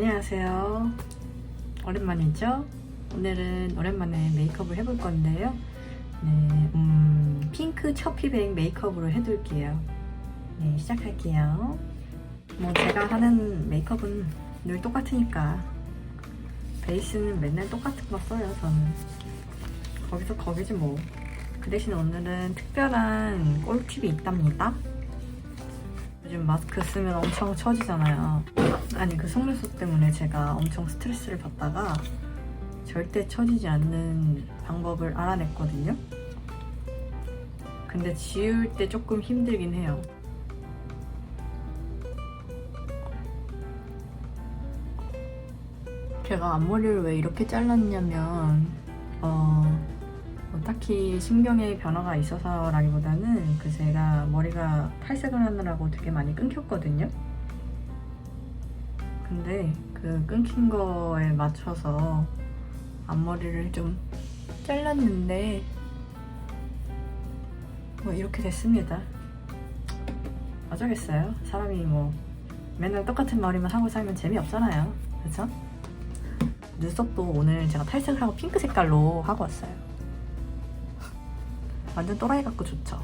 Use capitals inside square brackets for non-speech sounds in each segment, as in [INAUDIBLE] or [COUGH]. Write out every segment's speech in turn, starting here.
안녕하세요. 오랜만이죠? 오늘은 오랜만에 메이크업을 해볼 건데요. 네, 음, 핑크 처피백 메이크업으로 해둘게요. 네, 시작할게요. 뭐 제가 하는 메이크업은 늘 똑같으니까 베이스는 맨날 똑같은 거 써요, 저는. 거기서 거기지 뭐. 그 대신 오늘은 특별한 꿀팁이 있답니다. 요즘 마스크 쓰면 엄청 처지잖아요. 아니 그 속눈썹 때문에 제가 엄청 스트레스를 받다가 절대 처지지 않는 방법을 알아냈거든요. 근데 지울 때 조금 힘들긴 해요. 제가 앞머리를 왜 이렇게 잘랐냐면 어, 뭐 딱히 신경의 변화가 있어서라기보다는 그 제가 머리가 탈색을 하느라고 되게 많이 끊겼거든요. 근데 그 끊긴 거에 맞춰서 앞머리를 좀 잘랐는데 뭐 이렇게 됐습니다. 어쩌겠어요. 사람이 뭐 맨날 똑같은 머리만 하고 살면 재미없잖아요. 그쵸? 눈썹도 오늘 제가 탈색을 하고 핑크 색깔로 하고 왔어요. 완전 또라이 같고 좋죠?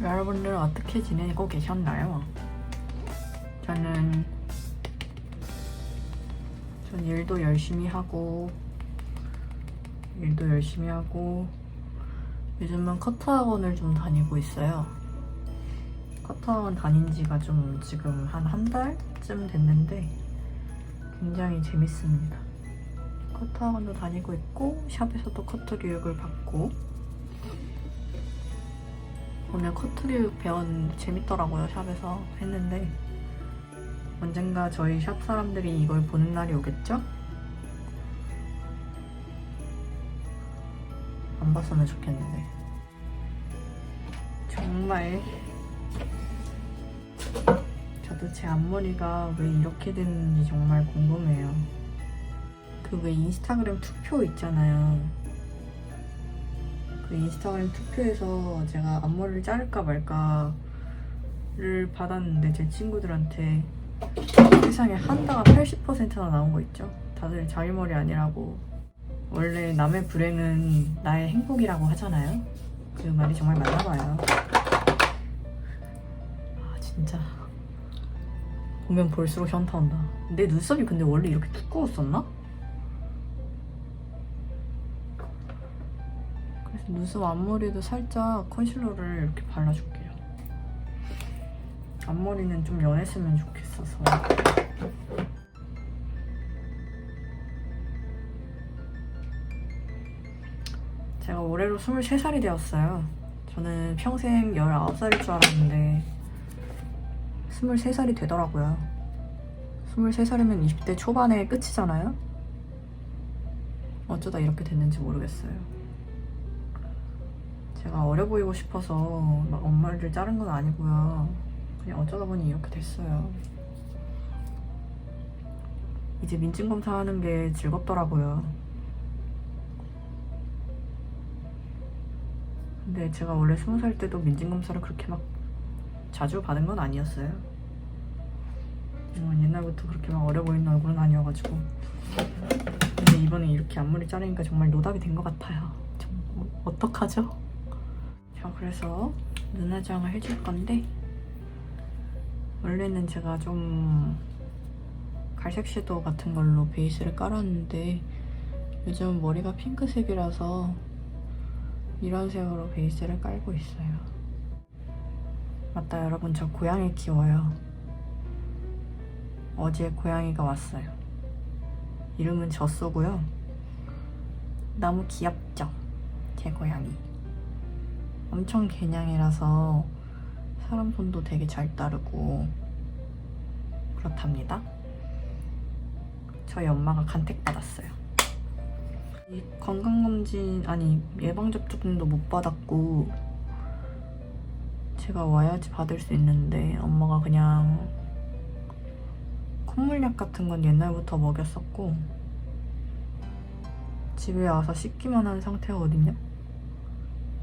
여러분들은 어떻게 지내고 계셨나요? 저는 전 일도 열심히 하고 일도 열심히 하고 요즘은 커트 학원을 좀 다니고 있어요. 커트 학원 다닌 지가 좀 지금 한 한 달쯤 됐는데 굉장히 재밌습니다. 커트 학원도 다니고 있고 샵에서도 커트 교육을 받고. 오늘 커트 교육 배운 재밌더라고요 샵에서 했는데. 언젠가 저희 샵 사람들이 이걸 보는 날이 오겠죠? 안 봤으면 좋겠는데. 정말. 저도 제 앞머리가 왜 이렇게 됐는지 정말 궁금해요 그 왜 인스타그램 투표 있잖아요. 그 인스타그램 투표에서 제가 앞머리를 자를까 말까를 받았는데 제 친구들한테 세상에 한다가 80%나 나온 거 있죠. 다들 자기 머리 아니라고. 원래 남의 불행은 나의 행복이라고 하잖아요. 그 말이 정말 맞나 봐요. 아 진짜 보면 볼수록 현타 온다. 내 눈썹이 근데 원래 이렇게 두꺼웠었나? 그래서 눈썹 앞머리도 살짝 컨실러를 이렇게 발라줄게요. 앞머리는 좀 연했으면 좋겠어서. 제가 올해로 23살이 되었어요. 저는 평생 19살일 줄 알았는데 23살이 되더라고요. 23살이면 20대 초반의 끝이잖아요? 어쩌다 이렇게 됐는지 모르겠어요. 제가 어려 보이고 싶어서 막 엄마를 자른 건 아니고요. 그냥 어쩌다 보니 이렇게 됐어요. 이제 민증 검사하는 게 즐겁더라고요. 근데 제가 원래 스무 살 때도 민증 검사를 그렇게 막 자주 받은 건 아니었어요. 어, 옛날부터 그렇게 막 어려 보이는 얼굴은 아니어가지고. 근데 이번에 이렇게 앞머리 자르니까 정말 노답이 된 것 같아요. 정, 어떡하죠? 자, 그래서 눈화장을 해줄 건데 원래는 제가 좀 갈색 섀도우 같은 걸로 베이스를 깔았는데 요즘 머리가 핑크색이라서 이런 색으로 베이스를 깔고 있어요. 맞다, 여러분. 저 고양이 키워요. 어제 고양이가 왔어요. 이름은 젖소고요. 너무 귀엽죠? 제 고양이. 엄청 개냥이라서 사람 손도 되게 잘 따르고 그렇답니다. 저희 엄마가 간택받았어요. 이 건강검진 아니 예방접종도 못 받았고 제가 와야지 받을 수 있는데 엄마가 그냥 콧물약 같은 건 옛날부터 먹였었고 집에 와서 씻기만 한 상태거든요.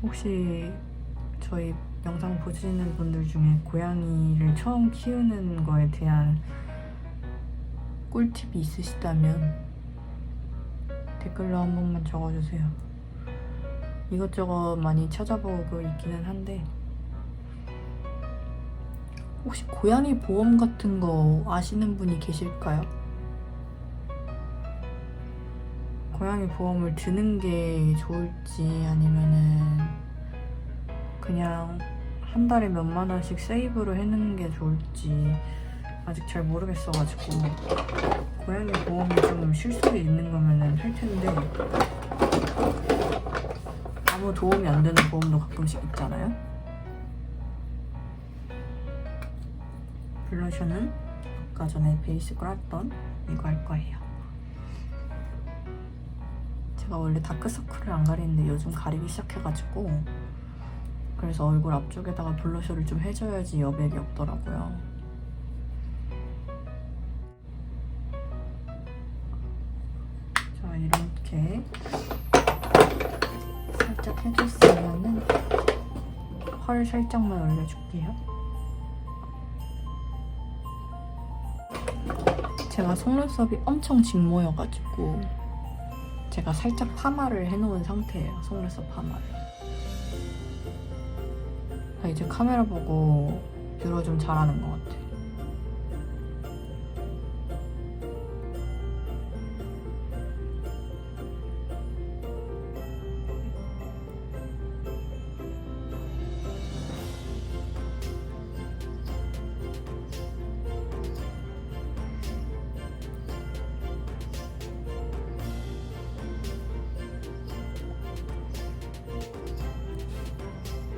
혹시 저희 영상 보시는 분들 중에 고양이를 처음 키우는 거에 대한 꿀팁이 있으시다면 댓글로 한 번만 적어주세요. 이것저것 많이 찾아보고 있기는 한데 혹시 고양이 보험 같은 거 아시는 분이 계실까요? 고양이 보험을 드는 게 좋을지 아니면은 그냥 한 달에 몇만 원씩 세이브를 해놓는 게 좋을지 아직 잘 모르겠어가지고 고양이 보험이 좀 실속이 있는 거면은 할 텐데 아무 도움이 안 되는 보험도 가끔씩 있잖아요. 블러셔는 아까 전에 베이스걸 했던 이거 할 거예요. 제가 원래 다크서클을 안 가리는데 요즘 가리기 시작해가지고 그래서 얼굴 앞쪽에다가 블러셔를 좀 해줘야지 여백이 없더라고요. 자 이렇게 살짝 해줬으면은 펄 살짝만 올려줄게요. 제가 속눈썹이 엄청 직모여가지고 제가 살짝 파마를 해놓은 상태예요. 속눈썹 파마를. 아, 이제 카메라 보고 뷰러 좀 잘하는 것 같아.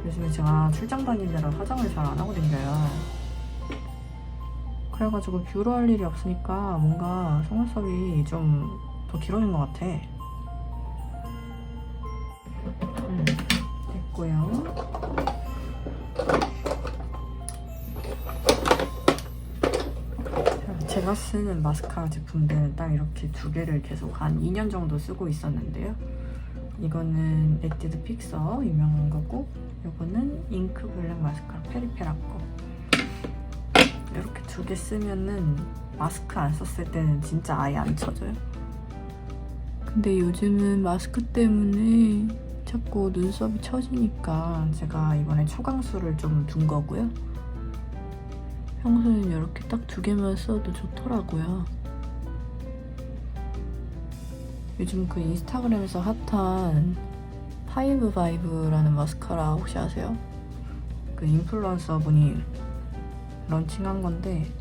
요즘에 제가 출장 다니느라 화장을 잘 안 하고 다녀요. 그래가지고 뷰러 할 일이 없으니까 뭔가 속눈썹이 좀 더 길어진 것 같아. 음, 됐고요. 자, 제가 쓰는 마스카라 제품들은 딱 이렇게 두 개를 계속 한 2년 정도 쓰고 있었는데요. 이거는 에뛰드 픽서 유명한 거고 이거는 잉크 블랙 마스카라 페리페라 거 이렇게 두 개 쓰면은 마스크 안 썼을 때는 진짜 아예 안 쳐져요. 근데 요즘은 마스크 때문에 자꾸 눈썹이 처지니까 제가 이번에 초강수를 좀 둔 거고요. 평소에는 이렇게 딱 두 개만 써도 좋더라고요 요즘 그 인스타그램에서 핫한 파이브 바이브라는 마스카라 혹시 아세요? 그 인플루언서 분이 런칭한 건데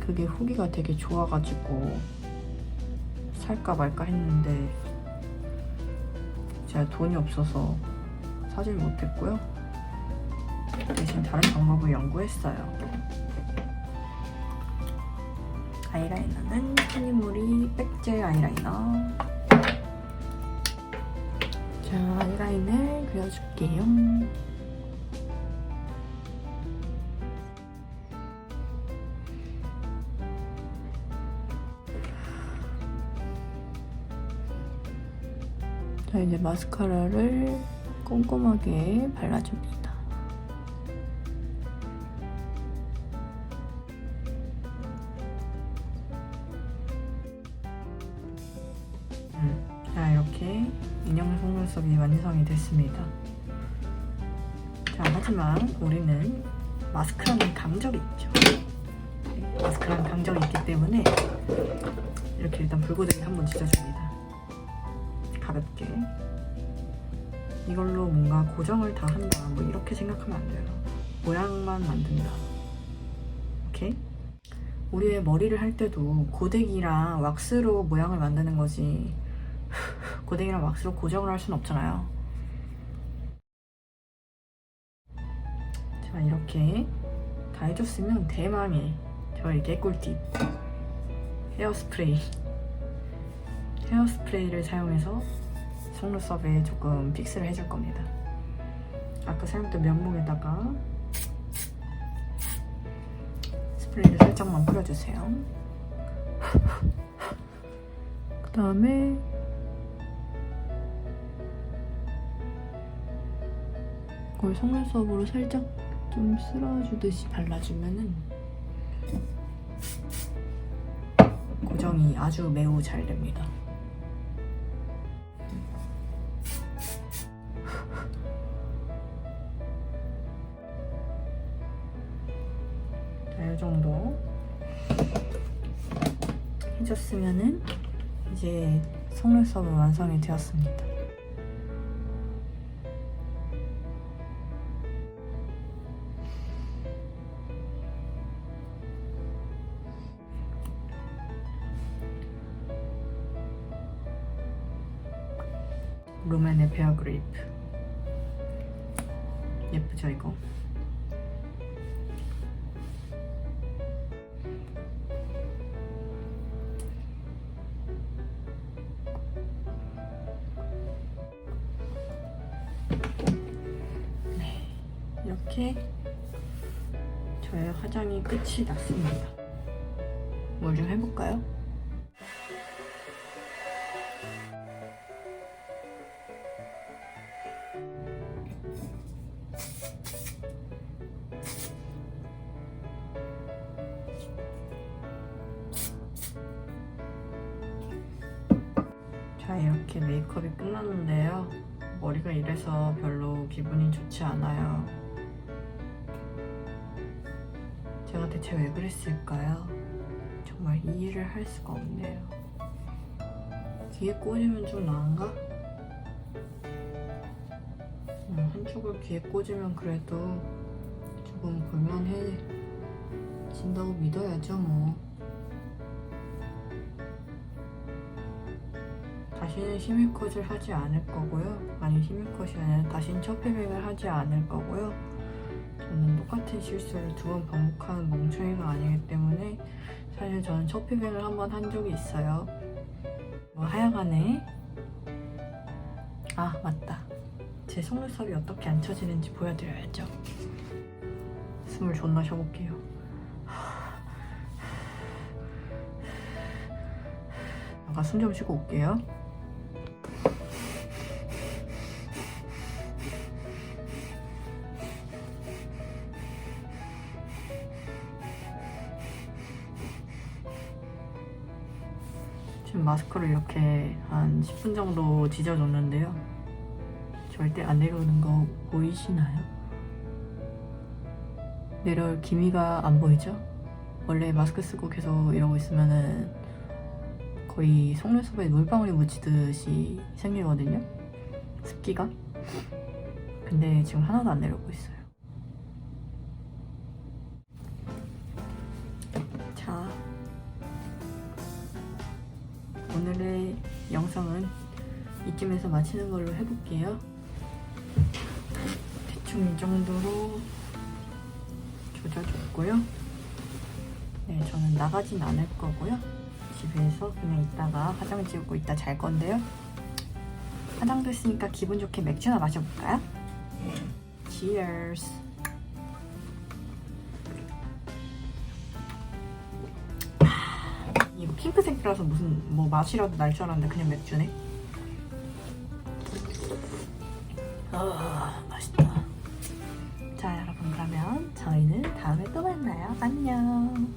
그게 후기가 되게 좋아가지고 살까 말까 했는데 제가 돈이 없어서 사질 못했고요. 대신 다른 방법을 연구했어요. 아이라이너는 스니모리 백젤 아이라이너. 자, 아이라인을 그려줄게요. 자, 이제 마스카라를 꼼꼼하게 발라줍니다. 가볍게. 이걸로 뭔가 고정을 다 한다. 뭐 이렇게 생각하면 안 돼요. 모양만 만든다. 오케이? 우리의 머리를 할 때도 고데기랑 왁스로 모양을 만드는 거지. [LAUGHS] 고데기랑 왁스로 고정을 할 수는 없잖아요. 자, 이렇게 다 해줬으면 대망의 저의 개꿀팁. 헤어스프레이. 헤어스프레이를 사용해서 속눈썹에 조금 픽스를 해줄 겁니다. 아까 사용했던 면봉에다가 스프레이를 살짝만 뿌려주세요. [LAUGHS] 그 다음에 그걸 속눈썹으로 살짝 좀 쓸어주듯이 발라주면은 고정이 아주 매우 잘 됩니다. 해줬으면은 이제 속눈썹은 완성이 되었습니다. 롬앤의 베어 그레이프 예쁘죠 이거? 이렇게 저의 화장이 끝이 났습니다. 뭘 좀 해볼까요? 자 이렇게 메이크업이 끝났는데요 머리가 이래서 별로 기분이 좋지 않아요 대체 왜 그랬을까요? 정말 이해를 할 수가 없네요 귀에 꽂으면 좀 나은가? 음, 한쪽을 귀에 꽂으면 그래도 조금 볼만해진다고 믿어야죠 뭐 다시는 히미컷을 하지 않을 거고요. 아니 히미컷이 아니라 다시는 첩피뱅을 하지 않을 거고요. 똑같은 실수를 두 번 반복하는 멍청이가 아니기 때문에 사실 저는 첩피뱅을 한 번 한 적이 있어요. 뭐 하여간에 아 맞다. 제 속눈썹이 어떻게 안 쳐지는지 보여드려야죠. 숨을 존나 쉬어볼게요. 아까 숨좀 쉬고 올게요. 마스크를 이렇게 한 10분 정도 지져줬는데요. 절대 안 내려오는 거 보이시나요? 내려올 기미가 안 보이죠? 원래 마스크 쓰고 계속 이러고 있으면은 거의 속눈썹에 물방울이 묻히듯이 생기거든요. 습기가. 근데 지금 하나도 안 내려오고 있어요. 이쯤에서 마치는 걸로 해볼게요. 대충 이 정도로 조져줬고요. 네, 저는 나가진 않을 거고요. 집에서 그냥 있다가 화장 지우고 있다 잘 건데요. 화장도 했으니까 기분 좋게 맥주나 마셔볼까요? Cheers! 이거 핑크색이라서 무슨 뭐 맛이라도 날 줄 알았는데 그냥 맥주네. 아 맛있다. 자 여러분 그러면 저희는 다음에 또 만나요. 안녕.